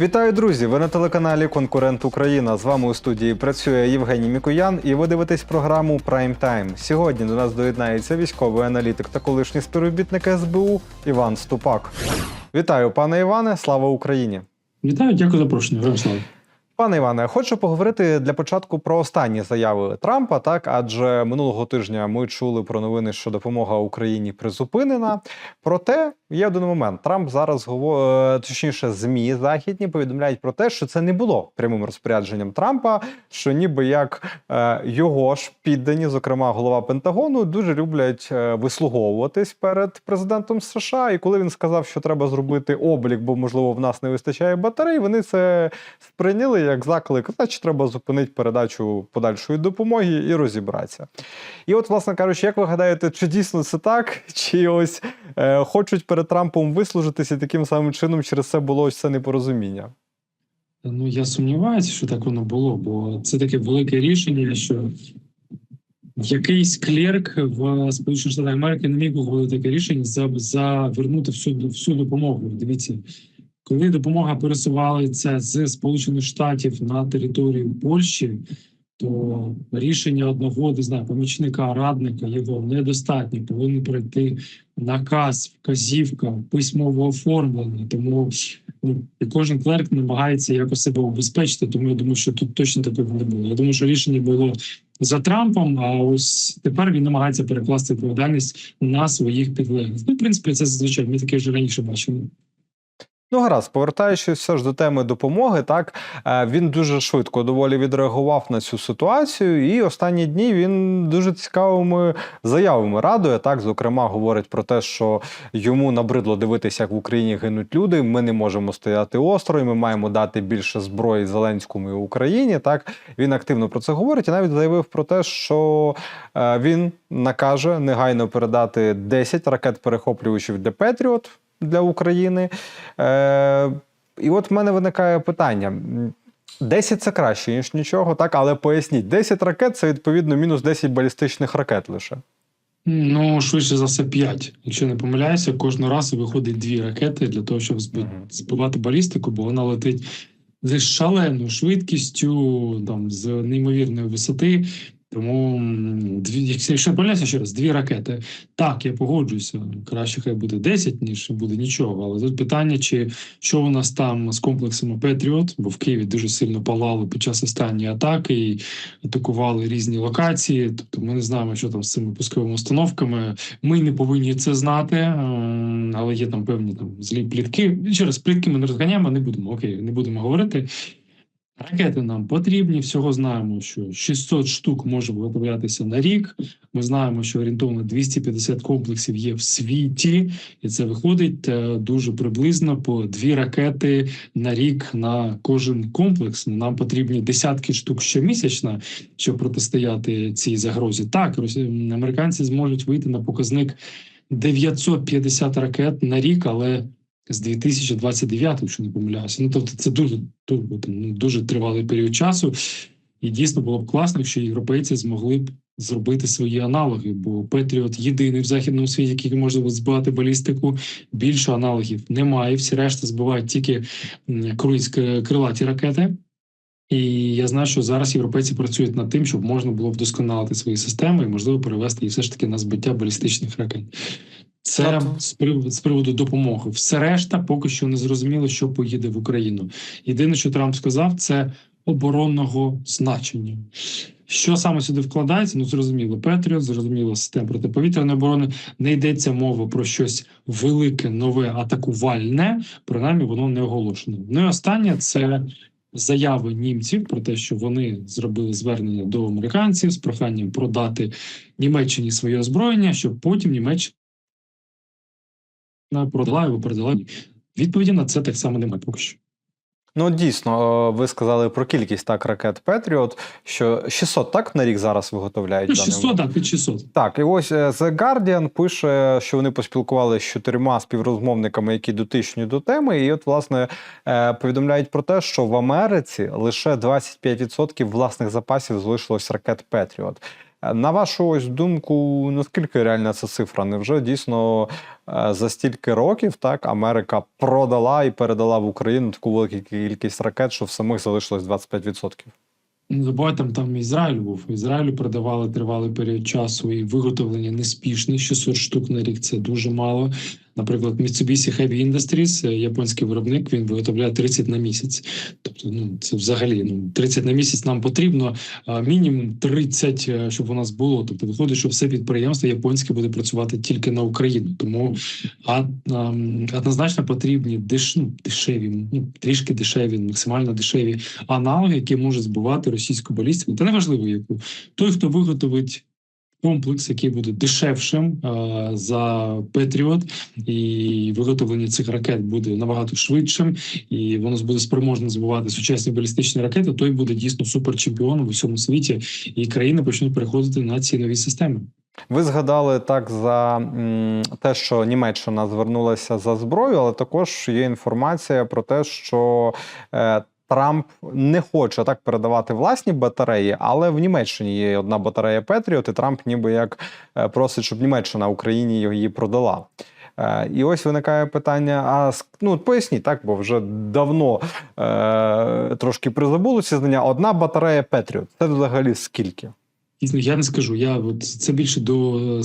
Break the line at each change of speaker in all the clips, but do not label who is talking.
Вітаю, друзі! Ви на телеканалі Конкурент Україна. З вами у студії працює Євгеній Мікоян, і ви дивитесь програму Прайм Тайм. Сьогодні до нас доєднається військовий аналітик та колишній співробітник СБУ Іван Ступак. Вітаю, пане Іване! Слава Україні!
Вітаю, дякую за запрошення. Героям слава.
Пане Іване, хочу поговорити для початку про останні заяви Трампа. Так, адже минулого тижня ми чули про новини, що допомога Україні призупинена. Проте є один момент. Трамп зараз говорить, точніше, змі західні повідомляють про те, що це не було прямим розпорядженням Трампа. Що ніби як е, його ж піддані, зокрема голова Пентагону, дуже люблять е, вислуговуватись перед президентом США. І коли він сказав, що треба зробити облік, бо можливо в нас не вистачає батарей, вони це сприйняли як заклик, значить треба зупинити передачу подальшої допомоги і розібратися. І от, власне кажучи, як ви гадаєте, чи дійсно це так, чи ось е, хочуть перед Трампом вислужитися таким самим чином через це було ось це непорозуміння?
Ну я сумніваюся, що так воно було, бо це таке велике рішення, що якийсь клерк в Сполучених Штатах Америки не міг ухвалити таке рішення за, завернути всю, всю допомогу. Дивіться, коли допомога пересувалася з Сполучених Штатів на територію Польщі, то рішення одного не знаю, помічника радника його недостатньо. Повинен пройти наказ, вказівка, письмово оформлення. Тому ну, і кожен клерк намагається якось себе убезпечити. Тому я думаю, що тут точно такого не було. Я думаю, що рішення було за Трампом. А ось тепер він намагається перекласти відповідальність на своїх підлеглих. Ну, в принципі, це зазвичай ми таке вже раніше бачили.
Ну, гаразд, повертаючись все ж до теми допомоги, так е, він дуже швидко доволі відреагував на цю ситуацію, і останні дні він дуже цікавими заявами радує. Так, зокрема, говорить про те, що йому набридло дивитися, як в Україні гинуть люди. Ми не можемо стояти осторонь, ми маємо дати більше зброї Зеленському і Україні. Так він активно про це говорить і навіть заявив про те, що е, він накаже негайно передати 10 ракет перехоплювачів для Петріот для України. Е, І от в мене виникає питання. 10 це краще, ніж нічого, так, але поясніть, 10 ракет це відповідно мінус 10 балістичних ракет лише.
Ну, швидше за все, 5. Якщо не помиляюся, кожного разу виходить дві ракети для того, щоб збивати балістику, бо вона летить з шаленою швидкістю, там з неймовірної висоти. Тому дві, якщо не помиляюся ще раз, дві ракети. Так, я погоджуюся. Краще хай буде 10, ніж буде нічого. Але тут питання, чи що у нас там з комплексами Петріот, бо в Києві дуже сильно палало під час останньої атаки і атакували різні локації. Тобто ми не знаємо, що там з цими пусковими установками. Ми не повинні це знати, але є там певні там злі плітки. Через плітки ми не розганяємо, не будемо окей, не будемо говорити. Ракети нам потрібні. Всього знаємо, що 600 штук може виготовлятися на рік. Ми знаємо, що орієнтовно 250 комплексів є в світі, і це виходить е, дуже приблизно по дві ракети на рік на кожен комплекс. Нам потрібні десятки штук щомісячно, щоб протистояти цій загрозі. Так, американці зможуть вийти на показник 950 ракет на рік, але з 2029, якщо не помиляюся. Ну тобто, це дуже ну, дуже тривалий період часу, і дійсно було б класно, якщо європейці змогли б зробити свої аналоги. Бо Петріот єдиний в західному світі, який може збивати балістику. Більше аналогів немає. Всі решта збивають тільки м, крилаті ракети. І я знаю, що зараз європейці працюють над тим, щоб можна було вдосконалити свої системи і можливо перевести їх все ж таки на збиття балістичних ракет. Це
Тобто-
з приводу, з приводу допомоги. Все решта поки що не зрозуміло, що поїде в Україну. Єдине, що Трамп сказав, це оборонного значення. Що саме сюди вкладається? Ну зрозуміло, Петріот, зрозуміло, система протиповітряної оборони. Не йдеться мова про щось велике, нове, атакувальне. Принаймні, воно не оголошено. Ну і останнє це заяви німців про те, що вони зробили звернення до американців з проханням продати Німеччині своє озброєння, щоб потім Німеччина продала його передала. Відповіді на це так само немає поки що.
Ну, дійсно, е, ви сказали про кількість так ракет Петріот, що 600 так на рік зараз виготовляють.
Ну,
в даний
600, так, під 600.
Так, і ось е, The Guardian пише, що вони поспілкувалися з чотирма співрозмовниками, які дотичні до теми, і от, власне, е, повідомляють про те, що в Америці лише 25% власних запасів залишилось ракет Петріот. На вашу ось думку, наскільки реальна ця цифра? Невже дійсно е, за стільки років так Америка продала і передала в Україну таку велику кількість ракет, що в самих залишилось 25%?
Не забувайте, там Ізраїль був. Ізраїлю продавали тривалий період часу і виготовлення неспішне. 600 штук на рік це дуже мало. Наприклад, Mitsubishi Heavy Industries, е, японський виробник, він виготовляє 30 на місяць. Тобто, ну це взагалі ну 30 на місяць нам потрібно мінімум 30, е, щоб у нас було. Тобто, виходить, що все підприємство японське буде працювати тільки на Україну. Тому а, а, однозначно потрібні деш, ну, дешеві, ну трішки дешеві, максимально дешеві аналоги, які можуть збивати російську балістику. Та неважливо, яку той, хто виготовить. Комплекс, який буде дешевшим а, за Петріот, і виготовлення цих ракет буде набагато швидшим, і воно буде спроможне збивати сучасні балістичні ракети. Той буде дійсно суперчемпіоном у всьому світі, і країни почнуть переходити на ці нові системи.
Ви згадали так за те, що Німеччина звернулася за зброю, але також є інформація про те, що е, Трамп не хоче так передавати власні батареї, але в Німеччині є одна батарея Петріот, і Трамп ніби як е, просить, щоб Німеччина Україні її продала. Е, І ось виникає питання: а ну поясніть так, бо вже давно е, трошки ці знання. Одна батарея Петріот. Це взагалі скільки?
Дійсно, я не скажу. Я от це більше до е,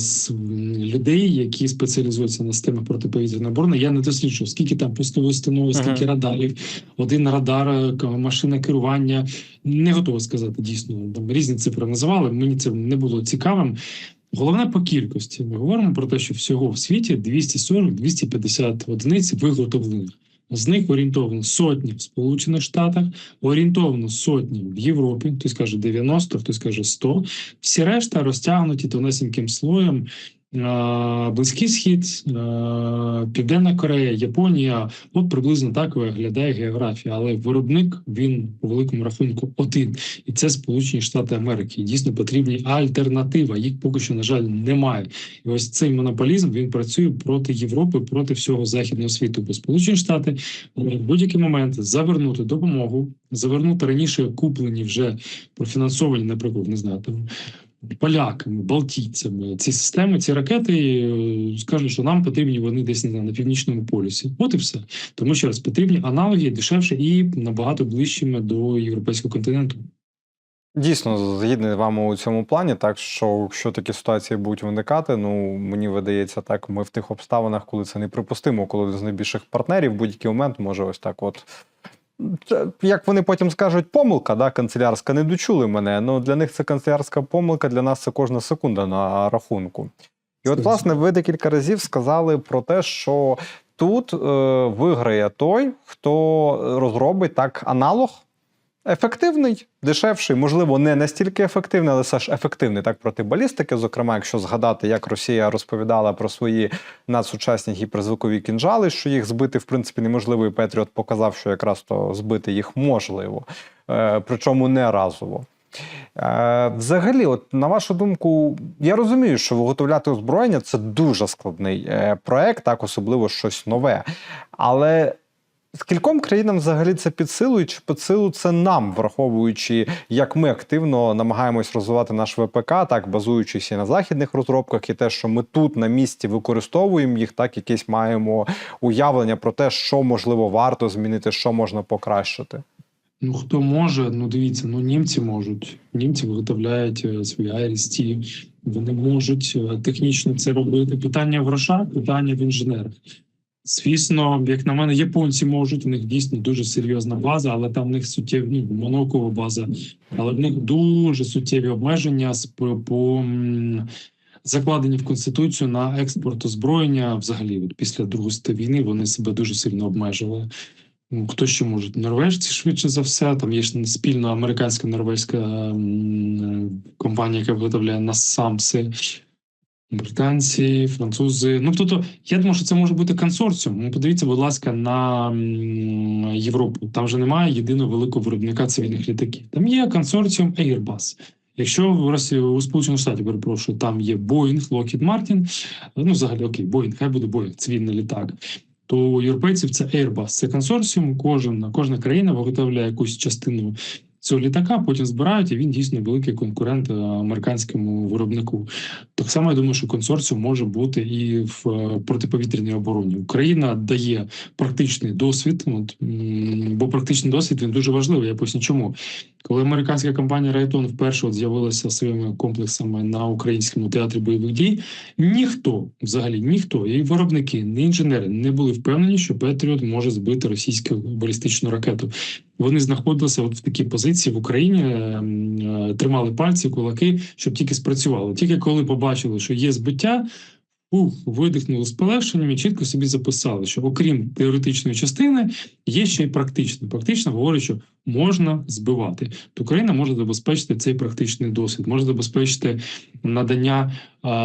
людей, які спеціалізуються на системах протиповітряної оборони. Я не досліджую, скільки там постової установи, скільки
Мгм.
радарів, один радар, е, машина керування. Не готова сказати дійсно. Там різні цифри називали. Мені це не було цікавим. Головне по кількості. Ми говоримо про те, що всього в світі 240-250 одиниць виготовлених. З них орієнтовно сотні в Сполучених Штатах, орієнтовно сотні в Європі, хтось каже 90, хтось каже 100. Всі решта розтягнуті тонесеньким слоєм. Е, Близький схід, е, Південна Корея, Японія. От приблизно так виглядає географія. Але виробник він по великому рахунку один, і це Сполучені Штати Америки. Дійсно потрібні альтернатива. Їх поки що на жаль немає. І ось цей монополізм він працює проти Європи, проти всього західного світу. Бо Сполучені Штати в будь-який момент завернути допомогу, завернути раніше куплені вже профінансовані, наприклад, не знаю, там поляками, балтійцями. Ці системи, ці ракети е, скажуть, що нам потрібні вони десь не знаю, на північному полюсі. От і все. Тому що раз потрібні аналоги дешевше і набагато ближчими до європейського континенту.
Дійсно, згідний з вами у цьому плані, так що якщо такі ситуації будуть виникати, ну мені видається, так ми в тих обставинах, коли це неприпустимо, коли з найбільших партнерів в будь-який момент може ось так, от. Як вони потім скажуть, помилка, да, канцелярська, не дочули мене. Ну для них це канцелярська помилка, для нас це кожна секунда на рахунку. І от, власне, ви декілька разів сказали про те, що тут е, виграє той, хто розробить так аналог ефективний, дешевший, можливо, не настільки ефективний, але все ж ефективний так проти балістики. Зокрема, якщо згадати, як Росія розповідала про свої надсучасні гіперзвукові кінжали, що їх збити в принципі неможливо, і Петріот показав, що якраз то збити їх можливо, е, причому не разово. Е, Взагалі, от на вашу думку, я розумію, що виготовляти озброєння це дуже складний е, проект, так особливо щось нове. Але скільком країнам взагалі це під силу, і чи під силу це нам, враховуючи, як ми активно намагаємось розвивати наш ВПК, так базуючись і на західних розробках, і те, що ми тут на місці використовуємо їх, так якесь маємо уявлення про те, що можливо варто змінити, що можна покращити.
Ну хто може, ну дивіться, ну німці можуть. Німці виготовляють е, свої IRST, вони можуть е, технічно це робити. Питання в грошах, питання в інженерах. Звісно, як на мене, японці можуть. У них дійсно дуже серйозна база, але там в них суттєві ну, монокова база, але в них дуже суттєві обмеження з по, закладені в конституцію на експорт озброєння. Взагалі, от після другої війни вони себе дуже сильно обмежили. Ну, Хто ще може? Норвежці швидше за все. Там є ж спільно американська норвезька компанія, яка виготовляє насамси. Британці, французи. Ну тобто, я думаю, що це може бути консорціум. Ну, подивіться, будь ласка, на Європу. Там вже немає єдиного великого виробника цивільних літаків. Там є консорціум Airbus. Якщо в Росії у Сполучених Штатів перепрошую, там є Boeing, Lockheed Martin, ну взагалі окей, Boeing, хай буде Boeing, цивільний літак. То у європейців це Airbus, це консорціум. Кожен кожна країна виготовляє якусь частину цього літака, потім збирають, і він дійсно великий конкурент е, американському виробнику. Так само я думаю, що консорціум може бути і в е, протиповітряній обороні. Україна дає практичний досвід, от, бо практичний досвід він дуже важливий. Я поясню чому. Коли американська компанія Райтон вперше з'явилася своїми комплексами на українському театрі бойових дій, ніхто взагалі ніхто, і виробники, ні інженери не були впевнені, що Петріот може збити російську балістичну ракету. Вони знаходилися от в такій позиції в Україні, ем, е, тримали пальці, кулаки, щоб тільки спрацювало. Тільки коли побачили, що є збиття. Ух, видихнули з полегшенням і чітко собі записали, що окрім теоретичної частини є ще й практична. Практично говорить, що можна збивати. То Україна може забезпечити цей практичний досвід, може забезпечити надання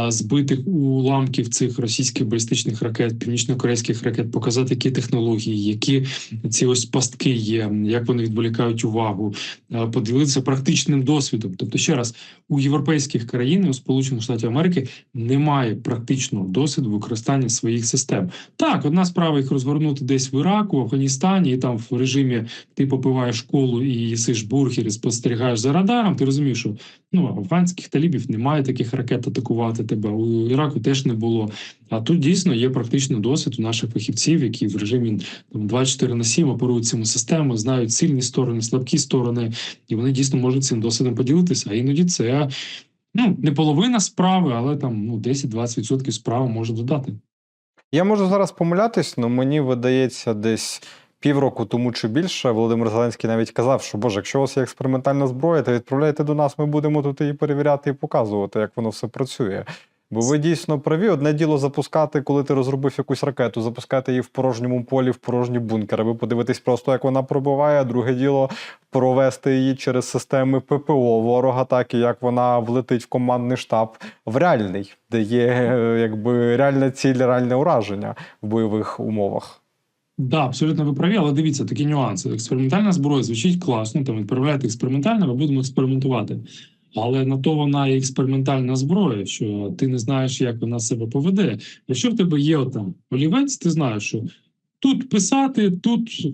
збитих уламків цих російських балістичних ракет, північно-корейських ракет, показати, які технології, які ці ось пастки є, як вони відволікають увагу, поділитися практичним досвідом. Тобто, ще раз, у європейських країн, у Сполучених Штатів Америки немає практичного досвіду використання своїх систем. Так, одна справа їх розгорнути десь в Іраку, в Афганістані, і там в режимі ти попиваєш колу і їсиш бургер, і спостерігаєш за радаром. Ти розумієш, що ну афганських талібів немає таких ракет атакувати тебе. У Іраку теж не було. А тут дійсно є практичний досвід у наших фахівців, які в режимі там 24 на 7 оперують цими системами, знають сильні сторони, слабкі сторони, і вони дійсно можуть цим досвідом поділитися. А іноді це ну не половина справи, але там ну 10-20% справи може додати.
Я можу зараз помилятись, але мені видається, десь півроку тому чи більше Володимир Зеленський навіть казав, що Боже, якщо у вас є експериментальна зброя, то відправляйте до нас, ми будемо тут її перевіряти і показувати, як воно все працює. Бо ви дійсно праві. Одне діло запускати, коли ти розробив якусь ракету, запускати її в порожньому полі, в порожні бункери, аби подивитись просто, як вона пробиває. А друге діло провести її через системи ППО ворога, так і як вона влетить в командний штаб в реальний, де є е, якби реальна ціль, реальне ураження в бойових умовах.
Да, абсолютно ви праві, але дивіться такі нюанси. Експериментальна зброя звучить класно. Там відправляєте експериментально, ми будемо експериментувати. Але на то вона і експериментальна зброя, що ти не знаєш, як вона себе поведе. Якщо в тебе є там олівець, ти знаєш, що тут писати, тут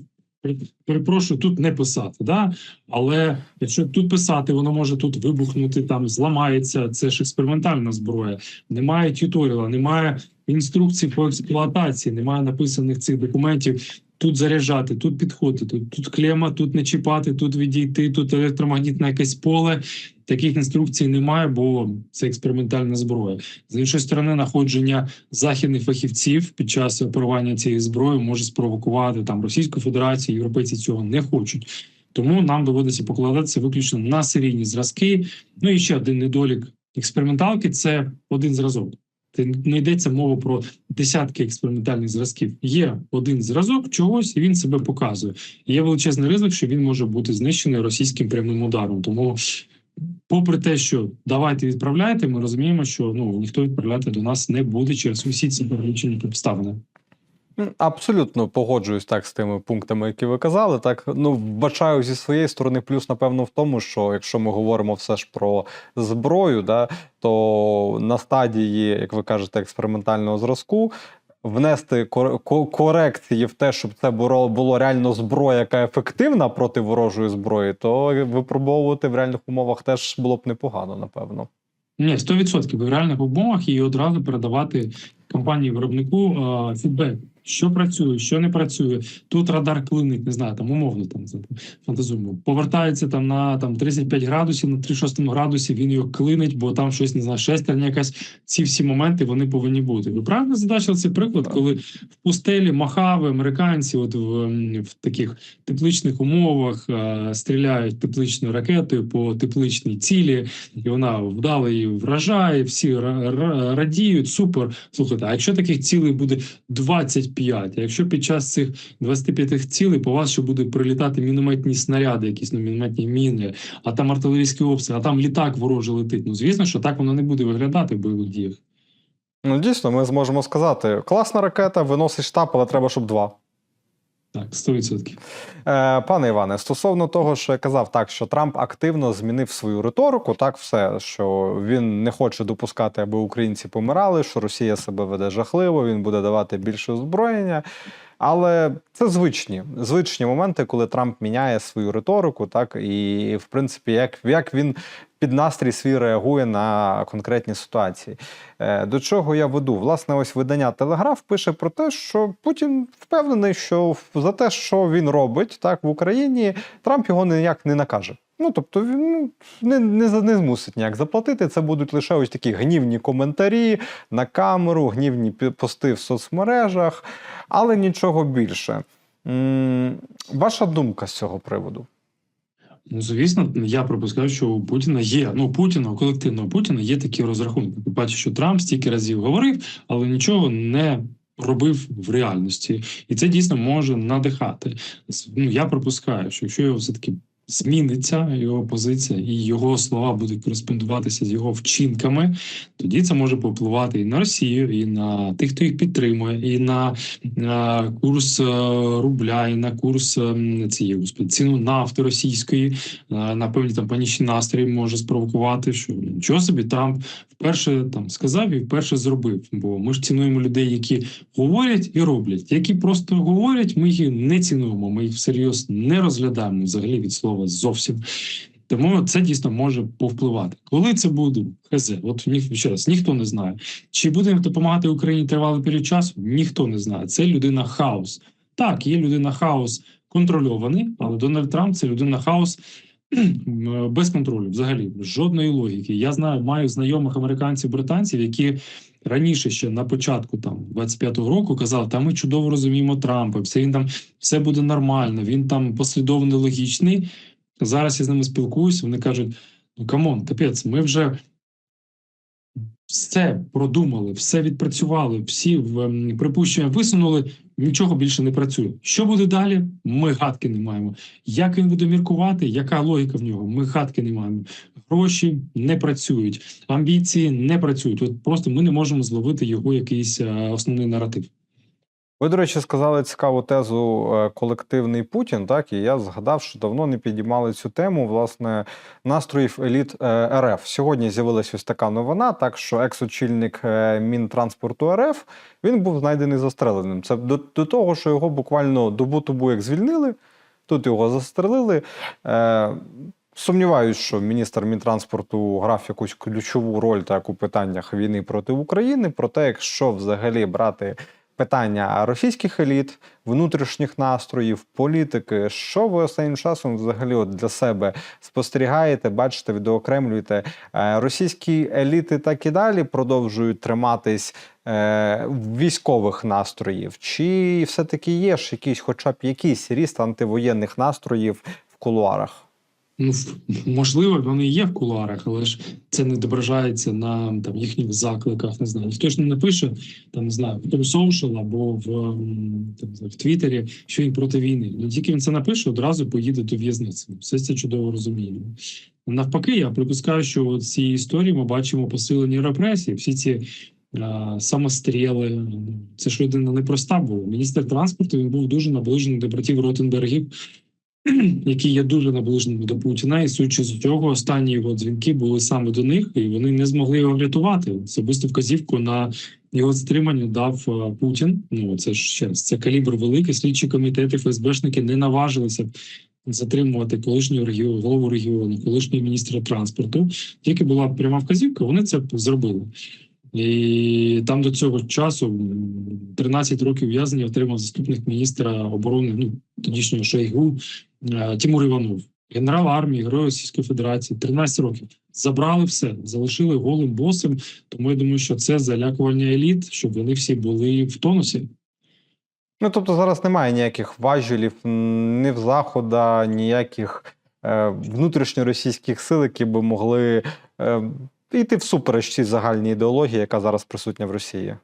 перепрошую, тут не писати. Да? Але якщо тут писати, воно може тут вибухнути, там зламається. Це ж експериментальна зброя. Немає тюторіала, немає інструкцій по експлуатації, немає написаних цих документів. Тут заряджати, тут підходити, тут, клема, тут не чіпати, тут відійти, тут електромагнітне якесь поле. Таких інструкцій немає, бо це експериментальна зброя. З іншої сторони, знаходження західних фахівців під час оперування цієї зброї може спровокувати там Російську Федерацію. Європейці цього не хочуть. Тому нам доводиться покладатися виключно на серійні зразки. Ну і ще один недолік експерименталки це один зразок. Не йдеться мова про десятки експериментальних зразків. Є один зразок чогось, і він себе показує. Є величезний ризик, що він може бути знищений російським прямим ударом. Тому, попри те, що давайте відправляйте, ми розуміємо, що ну ніхто відправляти до нас не буде через усі ці перелічені обставини.
Абсолютно погоджуюсь так з тими пунктами, які ви казали. Так ну вбачаю зі своєї сторони, плюс напевно в тому, що якщо ми говоримо все ж про зброю, да то на стадії, як ви кажете, експериментального зразку. Внести кор- корекції в те, щоб це було, реально зброя, яка ефективна проти ворожої зброї, то випробовувати в реальних умовах теж було б непогано, напевно.
Ні, 100% в реальних умовах і одразу передавати компанії виробнику фідбек, що працює, що не працює. Тут радар клинить, не знаю, там умовно там фантазуємо. Повертається там на там 35 градусів, на 36 градусі він його клинить, бо там щось не знаю, шестерня якась. Ці всі моменти вони повинні бути. Ви правильно задачили цей приклад, коли в пустелі махави американці, от в, в таких тепличних умовах е, стріляють тепличною ракетою по тепличній цілі, і вона вдало її вражає. Всі ра- ра- радіють. Супер. Слухайте, а якщо таких цілей буде 25, а якщо під час цих 25 цілей по вас ще буде прилітати мінометні снаряди, якісь ну, мінометні міни, а там артилерійські обстріли, а там літак ворожий летить. Ну звісно, що так воно не буде виглядати в бойових діях.
Ну дійсно, ми зможемо сказати: класна ракета, виносить штаб, але треба, щоб два.
Так, 100%.
Е, пане Іване, стосовно того, що я казав, так що Трамп активно змінив свою риторику, так все, що він не хоче допускати, аби українці помирали, що Росія себе веде жахливо, він буде давати більше озброєння. Але це звичні, звичні моменти, коли Трамп міняє свою риторику, так і в принципі, як, як він під настрій свій реагує на конкретні ситуації. Е, До чого я веду? Власне, ось видання Телеграф пише про те, що Путін впевнений, що за те, що він робить так в Україні, Трамп його ніяк не накаже. Ну тобто він ну, не, не, не змусить ніяк заплатити. Це будуть лише ось такі гнівні коментарі на камеру, гнівні пости в соцмережах, але нічого більше. М, Ваша думка з цього приводу?
Ну, звісно, я пропускаю, що у Путіна є. Ну, Путіна, у колективного Путіна є такі розрахунки. Ти бачиш, що Трамп стільки разів говорив, але нічого не робив в реальності. І це дійсно може надихати. Ну, я пропускаю, що якщо його все-таки зміниться його позиція, і його слова будуть кореспондуватися з його вчинками, тоді це може попливати і на Росію, і на тих, хто їх підтримує, і на, на курс е, рубля, і на курс е, цієї ціну нафти російської, е, на певні там панічні настрої може спровокувати, що нічого собі Трамп вперше там сказав і вперше зробив. Бо ми ж цінуємо людей, які говорять і роблять, які просто говорять, ми їх не цінуємо, ми їх всерйоз не розглядаємо взагалі від слова зовсім. Тому це дійсно може повпливати. Коли це буде, хз, от ні, ще раз ніхто не знає. Чи буде допомагати Україні тривалий період часу? Ніхто не знає. Це людина хаос. Так, є людина хаос контрольований, але Дональд Трамп це людина хаос без контролю. Взагалі жодної логіки. Я знаю, маю знайомих американців, британців, які раніше ще на початку там 25-го року казали, та ми чудово розуміємо Трампа, все він там все буде нормально. Він там послідовний, логічний. Зараз я з ними спілкуюся. Вони кажуть: ну камон, капець, ми вже все продумали, все відпрацювали, всі в, ем, припущення висунули. Нічого більше не працює. Що буде далі? Ми гадки не маємо. Як він буде міркувати? Яка логіка в нього? Ми гадки не маємо. Гроші не працюють, амбіції не працюють. От просто ми не можемо зловити його якийсь е, основний наратив.
Ви, до речі, сказали цікаву тезу е, колективний Путін, так і я згадав, що давно не підіймали цю тему власне настроїв еліт е, РФ. Сьогодні з'явилась ось така новина, так що екс-очільник е, Мінтранспорту РФ він був знайдений застреленим. Це до, до того, що його буквально добу тому як звільнили, тут його застрелили. Сумніваюсь, що міністр Мінтранспорту грав якусь ключову роль так у питаннях війни проти України. Проте, якщо взагалі брати питання російських еліт, внутрішніх настроїв, політики, що ви останнім часом взагалі от для себе спостерігаєте, бачите, відеокремлюєте? Е, Російські еліти так і далі продовжують триматись е, військових настроїв, чи все-таки є ж якийсь, хоча б якийсь ріст антивоєнних настроїв в кулуарах?
Ну, можливо, вони є в кулуарах, але ж це не відображається на там їхніх закликах. Не знаю, хто ж не напише там, не знаю, в Social або в, там, в Твіттері, що він проти війни. Ну тільки він це напише, одразу поїде до в'язниці. Все це чудово розуміємо. Навпаки, я припускаю, що в цій історії ми бачимо посилені репресії. Всі ці самостріли. ну, Це ж людина непроста була. Міністр транспорту він був дуже наближений до братів Ротенбергів які є дуже наближеними до Путіна, і судячи з цього, останні його дзвінки були саме до них, і вони не змогли його врятувати. Особисту вказівку на його затримання дав е, Путін. Ну це ж ще раз, це калібр великий. Слідчі комітети, ФСБшники не наважилися затримувати колишнього регіону, голову регіону, колишнього міністра транспорту. Тільки була пряма вказівка, вони це зробили. І там до цього часу м, 13 років в'язнення отримав заступник міністра оборони, ну тодішнього Шойгу Тимур Іванов, генерал армії, герой Російської Федерації, 13 років. Забрали все, залишили голим босом. Тому я думаю, що це залякування еліт, щоб вони всі були в тонусі.
Ну тобто зараз немає ніяких важелів ні в захода, ніяких е, внутрішньоросійських сил, які би могли е, йти всупереч цій загальній ідеології, яка зараз присутня в Росії.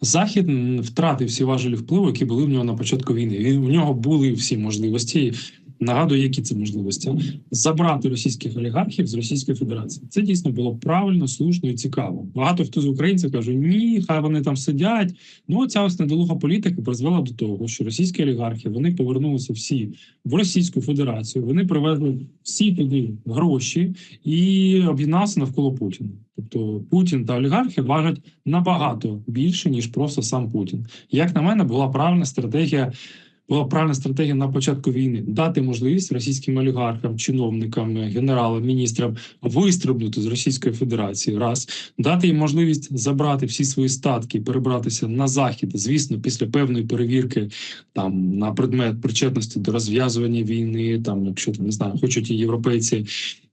Захід втратив всі важелі впливу, які були в нього на початку війни. Він у нього були всі можливості. Нагадую, які це можливості забрати російських олігархів з Російської Федерації. Це дійсно було правильно, слушно і цікаво. Багато хто з українців каже: ні, хай вони там сидять. Ну ця ось недолуга політика призвела до того, що російські олігархи вони повернулися всі в Російську Федерацію. Вони привезли всі туди гроші і об'єдналися навколо Путіна. Тобто Путін та олігархи важать набагато більше ніж просто сам Путін. Як на мене, була правильна стратегія. Була правильна стратегія на початку війни дати можливість російським олігархам, чиновникам, генералам, міністрам вистрибнути з Російської Федерації. Раз дати їм можливість забрати всі свої статки, перебратися на захід. Звісно, після певної перевірки там на предмет причетності до розв'язування війни, там, якщо там не знаю, хочуть і європейці.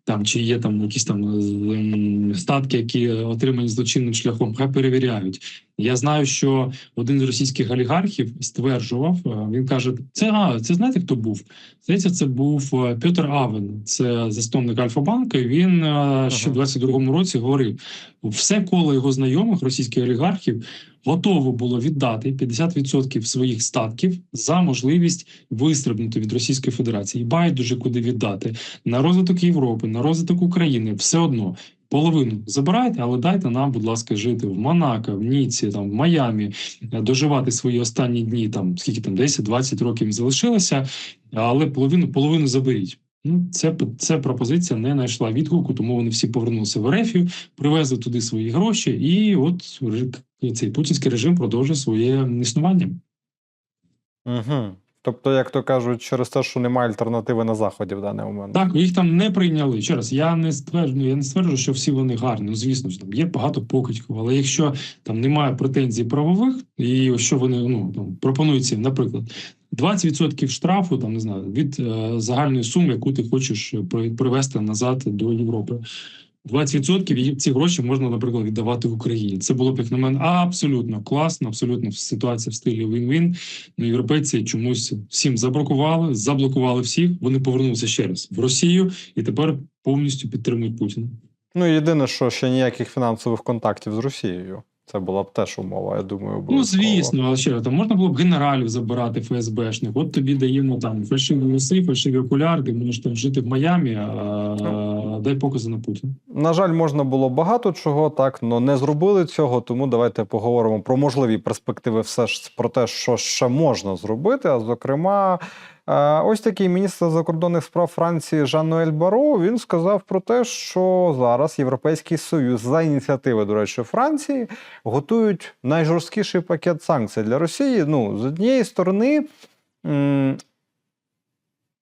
Там чи є там якісь там ем, статки, які отримані злочинним шляхом, хай перевіряють. Я знаю, що один з російських олігархів стверджував. е, Він каже: це а це знаєте, хто був? Здається, це був е, Петр Авен, це засновник Альфа-банку. Він е, ще в 22-му році говорив: все коло його знайомих російських олігархів готово було віддати 50% своїх статків за можливість вистрибнути від Російської Федерації. І байдуже куди віддати на розвиток Європи, на розвиток України, все одно. Половину забирайте, але дайте нам, будь ласка, жити в Монако, в Ніці, там в Майамі, е, доживати свої останні дні, там скільки там 10-20 років залишилося, але половину половину заберіть. Ну, це це пропозиція не знайшла відгуку, тому вони всі повернулися в Ерефію, привезли туди свої гроші, і от цей путінський режим продовжує своє існування.
Угу. Тобто, як то кажуть, через те, що немає альтернативи на заході в даний момент.
Так, їх там не прийняли. Ще раз, я не стверджую, я не стверджую, що всі вони гарні. Ну, звісно ж, там є багато покидьків, але якщо там немає претензій правових, і що вони ну там пропонуються, наприклад, 20% штрафу, там не знаю, від е, загальної суми, яку ти хочеш при- привезти назад до Європи. 20% ці гроші можна, наприклад, віддавати Україні. Це було б як на мене абсолютно класно, абсолютно ситуація в стилі він-він. Ну, європейці чомусь всім заблокували, заблокували всіх. Вони повернулися ще раз в Росію і тепер повністю підтримують Путіна.
Ну, єдине, що ще ніяких фінансових контактів з Росією. Це була б теж умова, я думаю.
Ну звісно, але ще там можна було б генералів забирати ФСБшних. От тобі даємо там фальшиві носи, фальшиві окуляри, ти можеш там жити в Майамі, а дай покази на Путіна.
На жаль, можна було багато чого, так, але не зробили цього. Тому давайте поговоримо про можливі перспективи, все ж про те, що ще можна зробити. А зокрема, ось такий міністр закордонних справ Франції Жан-Ноель Баро він сказав про те, що зараз Європейський Союз за ініціативи, до речі, Франції готують найжорсткіший пакет санкцій для Росії. Ну, з однієї сторони.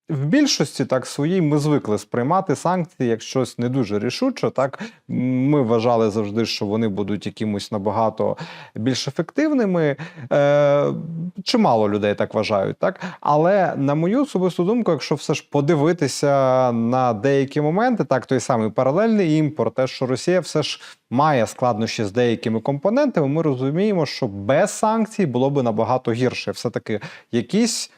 В більшості так своїй ми звикли сприймати санкції як щось не дуже рішуче. Так ми вважали завжди, що вони будуть якимось набагато більш ефективними. Е, чимало людей так вважають, так але на мою особисту думку, якщо все ж подивитися на деякі моменти, так той самий паралельний імпорт, те, що Росія все ж має складнощі з деякими компонентами, ми розуміємо, що без санкцій було би набагато гірше. Все таки якісь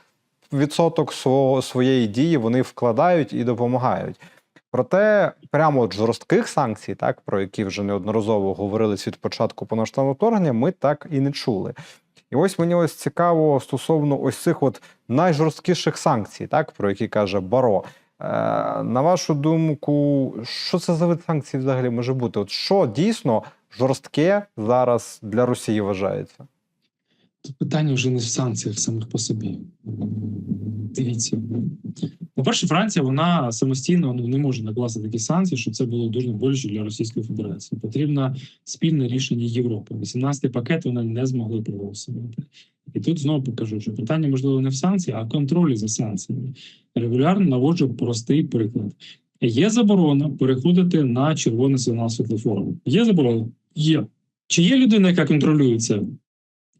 відсоток свого, своєї дії вони вкладають і допомагають. Проте прямо от жорстких санкцій, так про які вже неодноразово говорились від початку повноштабного вторгнення, ми так і не чули. І ось мені ось цікаво стосовно ось цих от найжорсткіших санкцій, так про які каже Баро. Е, на вашу думку, що це за вид санкцій взагалі може бути? От що дійсно жорстке зараз для Росії вважається?
Тут питання вже не в санкціях самих по собі. Дивіться. По-перше, Франція вона самостійно ну, не може накласти такі санкції, щоб це було дуже боляче для Російської Федерації. Потрібно спільне рішення Європи. 18-й пакет вона не змогли проголосувати. І тут знову покажу, що питання можливо не в санкції, а в контролі за санкціями. Регулярно наводжу простий приклад. Є заборона переходити на червоний сигнал світлофору. Є заборона? Є. Чи є людина, яка контролює це?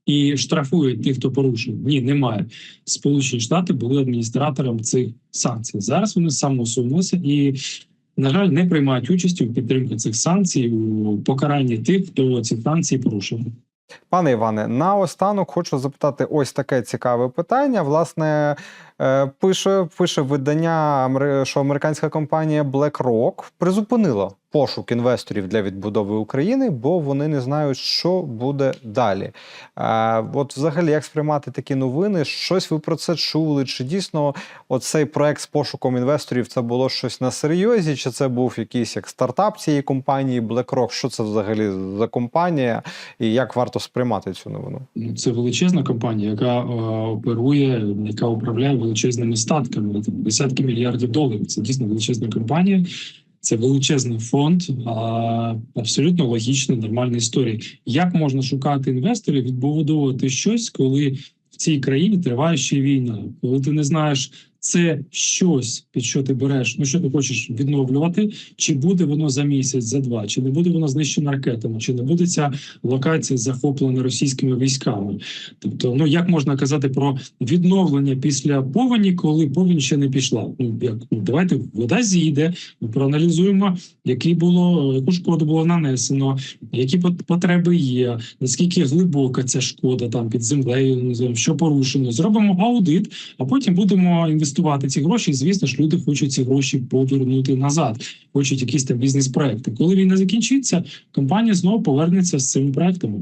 І штрафують тих, хто порушує. Ні, немає. Сполучені Штати були адміністратором цих санкцій. Зараз вони самоусунулися і, на жаль, не приймають участі у підтримці цих санкцій у покаранні тих, хто ці санкції порушив.
Пане Іване, наостанок хочу запитати ось таке цікаве питання. Власне, е, пише, пише видання, що американська компанія BlackRock призупинила пошук інвесторів для відбудови України, бо вони не знають, що буде далі. Е, От, взагалі, як сприймати такі новини? Щось ви про це чули? Чи дійсно оцей проект з пошуком інвесторів це було щось на серйозі? Чи це був якийсь як стартап цієї компанії BlackRock? Що це взагалі за компанія? І як варто сприймати цю новину?
Ну, Це величезна компанія, яка е, оперує, яка управляє величезними статками, десятки мільярдів доларів. Це дійсно величезна компанія. Це величезний фонд, абсолютно логічна, нормальна історія. Як можна шукати інвесторів, відбудовувати щось, коли в цій країні триває ще війна, коли ти не знаєш. Це щось, під що ти береш, ну що ти хочеш відновлювати, чи буде воно за місяць, за два, чи не буде воно знищено ракетами, чи не буде ця локація захоплена російськими військами. Тобто, ну як можна казати про відновлення після повені, коли повінь ще не пішла? Ну як ну, давайте вода зійде, ми проаналізуємо, які було яку шкоду було нанесено, які пот- потреби є, наскільки глибока ця шкода там під землею, що порушено. Зробимо аудит, а потім будемо інвестувати ці гроші. І, звісно ж, люди хочуть ці гроші повернути назад, хочуть якісь там бізнес-проекти. Коли війна закінчиться, компанія знову повернеться з цими проектами.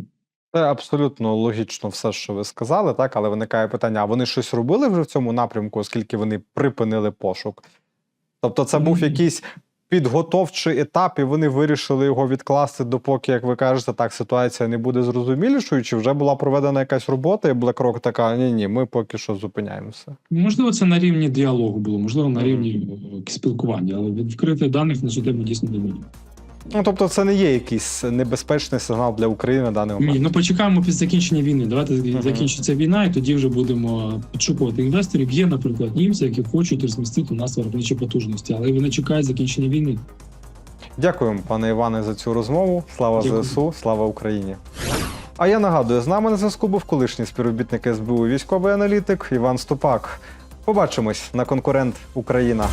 Це абсолютно логічно все, що ви сказали, так, але виникає питання: а вони щось робили вже в цьому напрямку, оскільки вони припинили пошук? Тобто, це був якийсь підготовчий етап, і вони вирішили його відкласти, допоки, як ви кажете, так ситуація не буде зрозумілішою, чи вже була проведена якась робота, і BlackRock така: ні, ні, ми поки що зупиняємося.
Можливо, це на рівні діалогу було, можливо, на рівні е, спілкування, але відкритих даних на цю дійсно дійсно немає.
Ну тобто, це не є якийсь небезпечний сигнал для України на даний момент.
Ні, ну почекаємо після закінчення війни. Давайте
Мгм.
закінчиться війна, і тоді вже будемо підшукувати інвесторів. Є, наприклад, німці, які хочуть розмістити у нас виробничі потужності, але вони чекають закінчення війни.
Дякуємо, пане Іване, за цю розмову. Слава
Дякую.
ЗСУ, слава Україні. А я нагадую, з нами на зв'язку був колишній співробітник СБУ, військовий аналітик Іван Ступак. Побачимось на конкурент Україна.